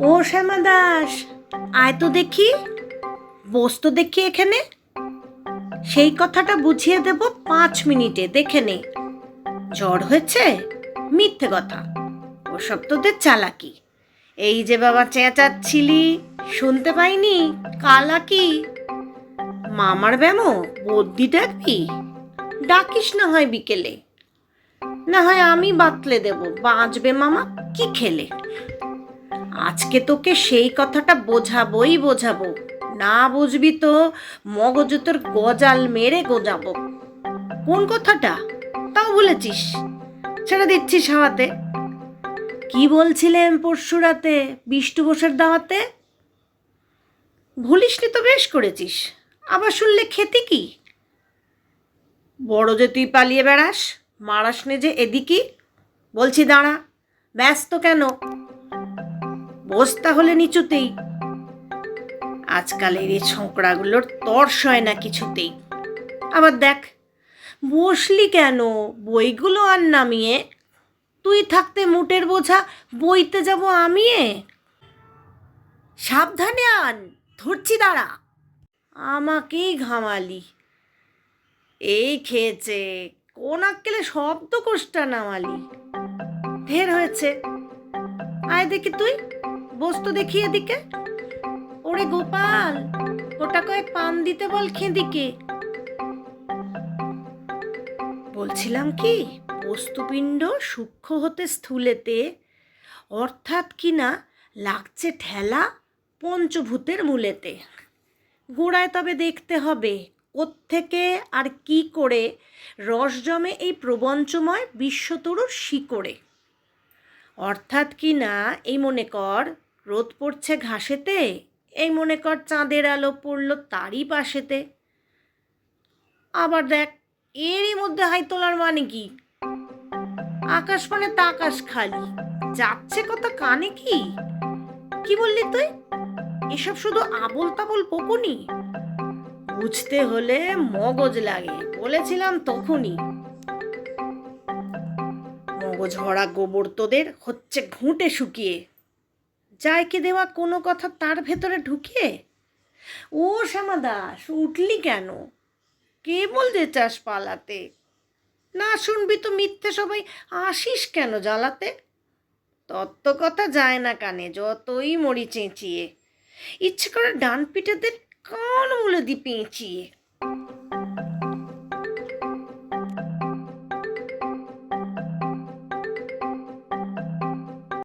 ও শ্যামা দাস, আয় তো দেখি, বস তো দেখি এখানে। সেই কথাটা বুঝিয়ে দেব পাঁচ মিনিটে, দেখে নে। জ্বর হয়েছে? মিথ্যে কথা। ওসব তোদের চালাকি। এই যে বাবা চেঁচাচ্ছিলি, শুনতে পাইনি? কালাকি? মামার ব্যামো বদ্যি ডাকবি? ডাকিস না হয় বিকেলে। না হয় আমি বাতলে দেব। বাঁচবে মামা, কি খেলে? আজকে তোকে সেই কথাটা বোঝাবোই বোঝাবো। না বুঝবি তো, মগজে তোর গজাল মেরে গোজাবো। কোন কথাটা? তাও বলেছিস। ছেড়ে দিচ্ছিস হাওয়াতে। কি বলছিলেন পরশু রাতে বিষ্টু বসের দাওয়াতে ভুলিসনি তো বেশ করেছিস। আবার শুনলে খেতে কি? বড় যে তুই পালিয়ে বেড়াস, মারাস নে যে এদিকই বলছি দাঁড়া, ব্যস্ত কেন? বস তাহলে নিচুতেই। আজকালের এই ছোঁকড়াগুলোর তর্স হয় না কিছুতেই। আবার দেখ, বসলি কেন? বইগুলো আর নামিয়ে? তুই থাকতে মুটের বোঝা, বইতে যাব আমিয়ে? সাবধানে আন, ধরছি দাঁড়া। আমাকেই ঘামালি। এই খেয়েছে, কোন আক্কেলে শব্দ কোষ্টা নামালি। ঢের হয়েছে। আয় দেখি তুই। বস তো দেখি এদিকে। ওরে গোপাল, ওটা কয়েক পান দিতে বল খেদিকে। বলছিলাম কি, বস্তুপিণ্ড সূক্ষ্ম হতে স্থূলেতে, অর্থাৎ কিনা লাগছে ঠেলা পঞ্চভূতের মূলেতে। গোড়ায় তবে দেখতে হবে, কোত্থেকে আর কি করে রস জমে এই প্রবঞ্চময় বিশ্বতরুর শিকড়ে। অর্থাৎ কি না, এই মনে কর রোদ পড়ছে ঘাসেতে, এই মনে কর চাঁদের আলো পড়ল তারই পাশেতে। আবার দেখ, এরই মধ্যে হাই তোলার মানে কি? আকাশ মানে তাকাশ খালি, যাচ্ছে কথা কানে কি? কি বললি তুই? এসব শুধু আবল তাবল বকুনি? বুঝতে হলে মগজ লাগে, বলেছিলাম তখনই মগজ ভরা গোবর তোদের হচ্ছে ঘুঁটে শুকিয়ে। যায় কি দেওয়া কোনো কথা তার ভেতরে ঢুকিয়ে ও শ্যামা দাস উঠলি কেন? কে বলতে চাস পালাতে? না শুনবি তো মিথ্যে সবাই, আসিস কেন জ্বালাতে? তত্ত্ব কথা যায় না কানে, যতই মরি চেঁচিয়ে। ইচ্ছে করে ডান পিঠেদের কান মুলে দি পেঁচিয়ে।